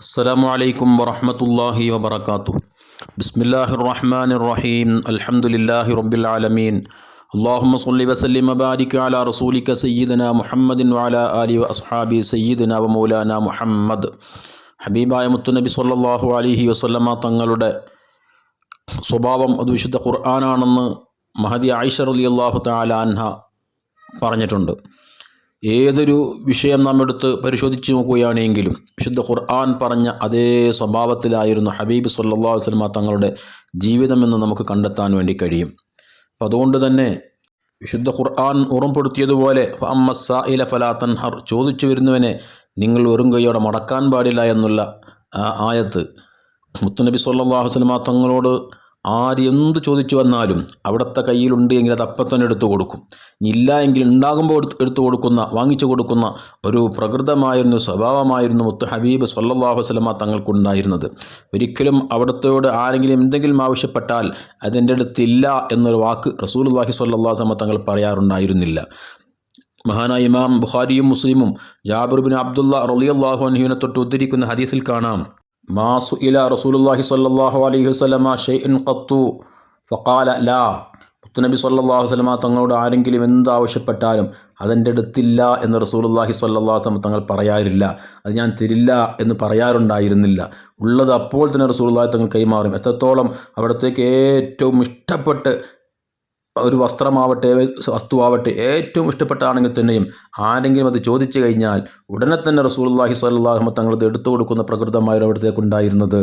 السلام عليكم ورحمة الله وبركاته بسم الله الرحمن الرحيم الحمد لله رب العالمين اللهم صل وسلم وبارك على رسولك سيدنا محمد وعلى آله وأصحابه سيدنا ومولانا മുഹമ്മദ് ഹബീബായ മുത്തുനബി സല്ലല്ലാഹു അലൈഹി വസല്ലമ തങ്ങളുടെ സ്വഭാവം അത് വിശുദ്ധ ഖുർആനാണെന്ന് മഹദി ആയിഷ റളിയല്ലാഹു തആല അൻഹ പറഞ്ഞിട്ടുണ്ട് ഏതൊരു വിഷയം നാം എടുത്ത് പരിശോധിച്ച് നോക്കുകയാണെങ്കിലും വിശുദ്ധ ഖുർആൻ പറഞ്ഞ അതേ സ്വഭാവത്തിലായിരുന്നു ഹബീബ് സല്ലാ വസ്ലമ തങ്ങളുടെ ജീവിതമെന്ന് നമുക്ക് കണ്ടെത്താൻ വേണ്ടി കഴിയും. അപ്പം അതുകൊണ്ട് തന്നെ വിശുദ്ധ ഖുർആൻ ഓർമ്മപ്പെടുത്തിയതുപോലെ ഇല ഫലാത്തൻ ഹർ ചോദിച്ചു വരുന്നവനെ നിങ്ങൾ വെറും കൈയോടെ മടക്കാൻ പാടില്ല എന്നുള്ള ആയത്ത് മുത്തുനബി വസല്ലമ തങ്ങളോട് ആര് എന്ത് ചോദിച്ചു വന്നാലും അവിടുത്തെ കയ്യിലുണ്ട് എങ്കിൽ അത് അപ്പം തന്നെ എടുത്തു കൊടുക്കും. ഇല്ല എങ്കിൽ ഉണ്ടാകുമ്പോൾ എടുത്ത് കൊടുക്കുന്ന വാങ്ങിച്ചു കൊടുക്കുന്ന ഒരു പ്രകൃതമായിരുന്നു സ്വഭാവമായിരുന്നു മുത്ത് ഹബീബ് സല്ലാഹു വസ്ലമ തങ്ങൾക്കുണ്ടായിരുന്നത്. ഒരിക്കലും അവിടത്തോട് ആരെങ്കിലും എന്തെങ്കിലും ആവശ്യപ്പെട്ടാൽ അതിന്റെ അടുത്തില്ല എന്നൊരു വാക്ക് റസൂലുള്ളാഹി സ്വല്ലല്ലാഹു സല്ലാഹു വസ്ലമ തങ്ങൾ പറയാറുണ്ടായിരുന്നില്ല. മഹാനായ ഇമാം ബുഖാരിയും മുസ്ലിമും ജാബിർ ബിൻ അബ്ദുള്ള റളിയല്ലാഹു അൻഹുവിനെ തൊട്ട് ഉദ്ധരിക്കുന്ന ഹദീസിൽ കാണാം. മാസു ഇല റസൂലുല്ലാഹി സ്വല്ലല്ലാഹു അലൈഹി വസ്ലമ ഷെയ്ൻ ഖത്തു. ഫഖാല ലാ. മുത്തുനബി സല്ലാഹു അലൈഹി വസല്ലമ തങ്ങളോട് ആരെങ്കിലും എന്താവശ്യപ്പെട്ടാലും അതെന്റെ അടുത്തില്ല എന്ന് റസൂലുള്ളാഹി സ്വല്ലല്ലാഹു അലൈഹി വസല്ലമ തങ്ങൾ പറയാറില്ല. അത് ഞാൻ തരില്ല എന്ന് പറയാറുണ്ടായിരുന്നില്ല. ഉള്ളത് അപ്പോൾ തന്നെ റസൂലുള്ളാഹി തങ്ങൾ കൈമാറും. എത്രത്തോളം അവിടത്തേക്ക് ഏറ്റവും ഇഷ്ടപ്പെട്ട് ഒരു വസ്ത്രമാവട്ടെ വസ്തുവാവട്ടെ ഏറ്റവും ഇഷ്ടപ്പെട്ടാണെങ്കിൽ തന്നെയും ആരെങ്കിലും അത് ചോദിച്ചു കഴിഞ്ഞാൽ ഉടനെ തന്നെ റസൂലുള്ളാഹി സ്വല്ലല്ലാഹു തങ്ങൾ ഇത് എടുത്തു കൊടുക്കുന്ന പ്രകൃതമായ അവിടത്തേക്ക് ഉണ്ടായിരുന്നത്.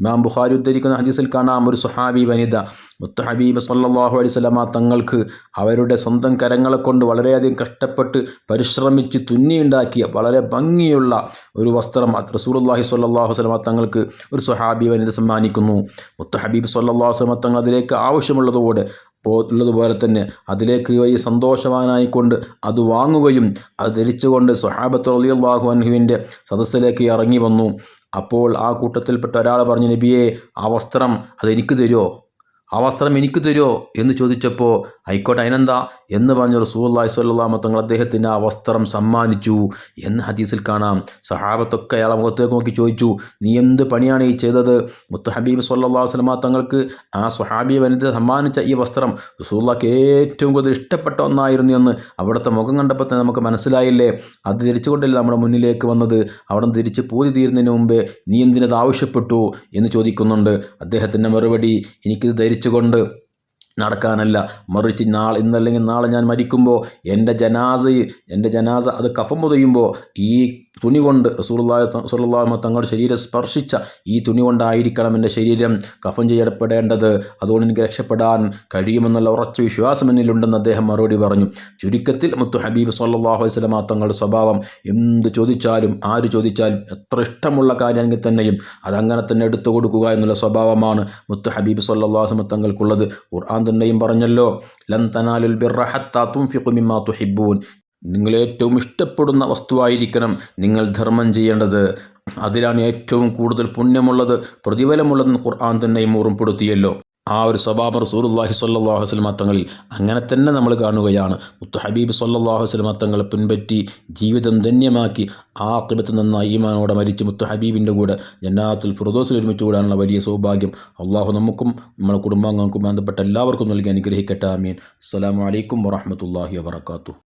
ഇമാം ബുഹാരി ഉദ്ധരിക്കുന്ന ഹദീസിൽ കാണാം ഒരു സുഹാബി വനിത മുത്ത ഹബീബ് സല്ലാഹു അലൈഹി സ്വലമ തങ്ങൾക്ക് അവരുടെ സ്വന്തം കരങ്ങളെ കൊണ്ട് വളരെയധികം കഷ്ടപ്പെട്ട് പരിശ്രമിച്ച് തുന്നിയുണ്ടാക്കിയ വളരെ ഭംഗിയുള്ള ഒരു വസ്ത്രം റസൂലുള്ളാഹി സ്വല്ലല്ലാഹു സ്വലമ തങ്ങൾക്ക് ഒരു സുഹാബി വനിത സമ്മാനിക്കുന്നു. മുത്ത ഹബീബ് സല്ലാഹു സ്വലമ തങ്ങൾ അതിലേക്ക് ആവശ്യമുള്ളതോടെ ഉള്ളതുപോലെ തന്നെ അതിലേക്ക് വലിയ സന്തോഷവാനായിക്കൊണ്ട് അത് വാങ്ങുകയും അത് ധരിച്ചുകൊണ്ട് സ്വഹാബത്ത് റളിയല്ലാഹു അൻഹുവിന്റെ സദസ്സിലേക്ക് ഇറങ്ങി വന്നു. അപ്പോൾ ആ കൂട്ടത്തിൽപ്പെട്ട ഒരാൾ പറഞ്ഞു നബിയെ ആ വസ്ത്രം അതെനിക്ക് തരുമോ? ആ വസ്ത്രം എനിക്ക് തരുമോ എന്ന് ചോദിച്ചപ്പോൾ ആയിക്കോട്ടെ അതിനെന്താ? എന്ന് പറഞ്ഞ റസൂല്ലാഹി സ്വല്ലാമ തങ്ങൾ അദ്ദേഹത്തിന് ആ വസ്ത്രം സമ്മാനിച്ചു എന്ന് ഹദീസിൽ കാണാം. സഹാബത്തൊക്കെ അയാളെ മുഖത്തേക്ക് നോക്കി ചോദിച്ചു നീ എന്ത് പണിയാണ് ഈ ചെയ്തത്? മുത്ത ഹബീബ് സല്ലാ വസ്ലമ തങ്ങൾക്ക് ആ സ്വഹാബി വനിത സമ്മാനിച്ച ഈ വസ്ത്രം റസൂല്ലാക്ക് ഏറ്റവും കൂടുതൽ ഇഷ്ടപ്പെട്ട ഒന്നായിരുന്നു എന്ന് അവിടുത്തെ മുഖം കണ്ടപ്പോൾ തന്നെ നമുക്ക് മനസ്സിലായില്ലേ? അത് ധരിച്ചുകൊണ്ടല്ലേ നമ്മുടെ മുന്നിലേക്ക് വന്നത്? അവിടെ തിരിച്ച് പൂതി തീരുന്നതിന് മുമ്പേ നീ എന്തിനത് ആവശ്യപ്പെട്ടു എന്ന് ചോദിക്കുന്നുണ്ട്. അദ്ദേഹത്തിന്റെ മറുപടി എനിക്കിത് ധരിച്ചുകൊണ്ട് നടക്കാനല്ല. മറിച്ച് നാളെ ഇന്നല്ലെങ്കിൽ നാളെ ഞാൻ മരിക്കുമ്പോൾ എന്റെ ജനാസയിൽ എന്റെ ജനാസ അത് കഫം പൊതിയുമ്പോൾ ഈ തുണി കൊണ്ട് റസൂലുള്ളാഹി സ്വല്ലല്ലാഹു തങ്ങളുടെ ശരീരം സ്പർശിച്ച ഈ തുണി കൊണ്ടായിരിക്കണം എന്റെ ശരീരം കഫൻ ചെയ്യപ്പെടേണ്ടത്. അതുകൊണ്ട് എനിക്ക് രക്ഷപ്പെടാൻ കഴിയുമെന്നുള്ള ഉറച്ച വിശ്വാസം എന്നിലുണ്ടെന്ന് അദ്ദേഹം മറുപടി പറഞ്ഞു. ചുരുക്കത്തിൽ മുത്തു ഹബീബ് സല്ലാഹു വസ്ലമ തങ്ങളുടെ സ്വഭാവം എന്ത് ചോദിച്ചാലും ആര് ചോദിച്ചാലും എത്ര ഇഷ്ടമുള്ള കാര്യമെങ്കിൽ തന്നെയും അതങ്ങനെ തന്നെ എടുത്തു കൊടുക്കുക എന്നുള്ള സ്വഭാവമാണ് മുത്തു ഹബീബ് സല്ലാഹു തങ്ങൾക്കുള്ളത്. ഖുർആൻ തന്നെയും പറഞ്ഞല്ലോ ലൻ തനാലുൽ ബിർറ ഹത്താ തുൻഫിഖു മിമ്മാ തുഹിബ്ബൂൻ. നിങ്ങൾ ഏറ്റവും ഇഷ്ടപ്പെടുന്ന വസ്തുവായിരിക്കണം നിങ്ങൾ ധർമ്മം ചെയ്യേണ്ടത്. അതിലാണ് ഏറ്റവും കൂടുതൽ പുണ്യമുള്ളത് പ്രതിഫലമുള്ളതെന്ന് ഖുർആൻ തന്നെയും ഓർമ്മപ്പെടുത്തിയല്ലോ. ആ ഒരു സ്വഭാവം റസൂലുള്ളാഹി സ്വല്ലല്ലാഹു അലൈഹി വസല്ലം തങ്ങളിൽ അങ്ങനെ തന്നെ നമ്മൾ കാണുകയാണ്. മുത്തു ഹബീബ് സ്വല്ലല്ലാഹു അലൈഹി വസല്ലം തങ്ങളെ പിൻപറ്റി ജീവിതം ധന്യമാക്കി ആ കിടത്ത് നിന്ന ഈമാനോടെ മരിച്ച് മുത്തു ഹബീബിന്റെ കൂടെ ജന്നാത്തുൽ ഫിറദോസിൽ ഒരുമിച്ച് കൂടാനുള്ള വലിയ സൗഭാഗ്യം അള്ളാഹു നമുക്കും നമ്മുടെ കുടുംബാംഗങ്ങൾക്കും ബന്ധപ്പെട്ട എല്ലാവർക്കും നൽകി അനുഗ്രഹിക്കട്ടെ ആമീൻ. അസ്സലാമു അലൈക്കും വറഹ്മത്തുള്ളാഹി വബറകാതുഹു.